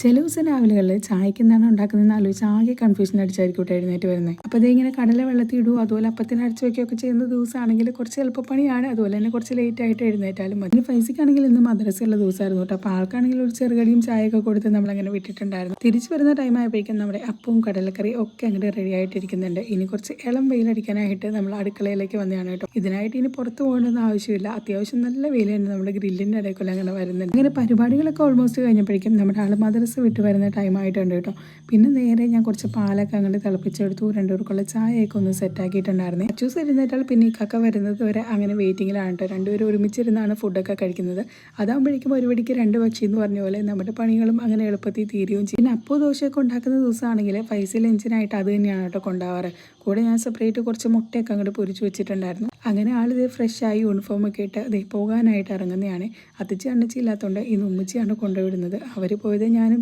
ചില ദിവസം രാവിലെകളിൽ ചായക്ക് എന്താണ് ഉണ്ടാക്കുന്നതെന്ന് ആലോചിച്ച് ആകെ കൺഫ്യൂഷൻ അടിച്ചായിരിക്കും എഴുന്നേറ്റ് വരുന്നത് അപ്പോൾ ഇങ്ങനെ കടല വെള്ളത്തിൽ ഇടും അതുപോലെ അപ്പത്തിന് അരച്ച് വെക്കുകയൊക്കെ ചെയ്യുന്ന ദിവസമാണെങ്കിൽ കുറച്ച് എളുപ്പപ്പണിയാണ് അതുപോലെ തന്നെ കുറച്ച് ലേറ്റ് ആയിട്ട് എഴുന്നേറ്റാലും മതി. ഫൈസിക്കാണെങ്കിൽ ഇന്ന് മദ്രസയുള്ള ദിവസമായിരുന്നു കേട്ടോ. അപ്പോൾ ആൾക്കാണെങ്കിൽ ഒരു ചെറുകടിയും ചായയൊക്കെ കൊടുത്ത് നമ്മളങ്ങനെ വിട്ടിട്ടുണ്ടായിരുന്നു. തിരിച്ചു വരുന്ന ടൈം ആയപ്പോഴേക്കും നമ്മുടെ അപ്പവും കടലക്കറി ഒക്കെ അങ്ങോട്ട് റെഡി ആയിട്ടിരിക്കുന്നുണ്ട്. ഇനി കുറച്ച് ഇളം വെയിലടിക്കാനായിട്ട് നമ്മൾ അടുക്കളയിലേക്ക് വന്നതാണ് കേട്ടോ. ഇതിനായിട്ട് ഇനി പുറത്ത് പോകേണ്ടെന്ന് ആവശ്യമില്ല. അത്യാവശ്യം നല്ല തന്നെ നമ്മുടെ ഗ്രില്ലിന്റെ ഇടയ്ക്കുള്ള അങ്ങനെ വരുന്നുണ്ട്. അങ്ങനെ പരിപാടികളൊക്കെ ഓൾമോസ്റ്റ് കഴിഞ്ഞപ്പോഴേക്കും നമ്മുടെ ആൾ മദ്രസ വിട്ട് വരുന്ന ടൈമായിട്ടുണ്ട് കേട്ടോ. പിന്നെ നേരെ ഞാൻ കുറച്ച് പാലൊക്കെ അങ്ങോട്ട് തിളപ്പിച്ചെടുത്തു. രണ്ടുപേർക്കുള്ള ചായയൊക്കെ ഒന്ന് സെറ്റാക്കിയിട്ടുണ്ടായിരുന്നു അച്ചൂസ് ഇരുന്നിട്ടാൽ പിന്നെ ഈ കക്ക വരുന്നത് വരെ അങ്ങനെ വെയിറ്റിങ്ങിലാണ് കേട്ടോ. രണ്ടുപേരും ഒരുമിച്ചിരുന്നാണ് ഫുഡൊക്കെ കഴിക്കുന്നത്. അതാകുമ്പോഴേക്കും ഒരു വടിക്ക് രണ്ട് പക്ഷി എന്ന് പറഞ്ഞ പോലെ നമ്മുടെ പണികളും അങ്ങനെ എളുപ്പത്തിൽ തീരുകയും ചെയ്യും. പിന്നെ അപ്പോൾ ദോശയൊക്കെ ഉണ്ടാക്കുന്ന ദിവസമാണെങ്കിൽ പൈസ ലഞ്ചിനായിട്ട് അത് തന്നെയാണ് കേട്ടോ കൊണ്ടാവാറ്. കൂടെ ഞാൻ സെപ്പറേറ്റ് കുറച്ച് മുട്ടയൊക്കെ അങ്ങോട്ട് പൊരിച്ചു വെച്ചിട്ടുണ്ടായിരുന്നു. അങ്ങനെ ആളിത് ഫ്രഷായി യൂണിഫോം ഒക്കെ ഇട്ട് അതേ പോകാനായിട്ട് ഇറങ്ങുന്നതാണ്. അത്തച്ചി അണ്ണച്ചി ഇല്ലാത്തതുകൊണ്ട് ഇന്ന് ഉമ്മച്ചിയാണ് കൊണ്ടുവിടുന്നത്. അവർ പോയത് ഞാനും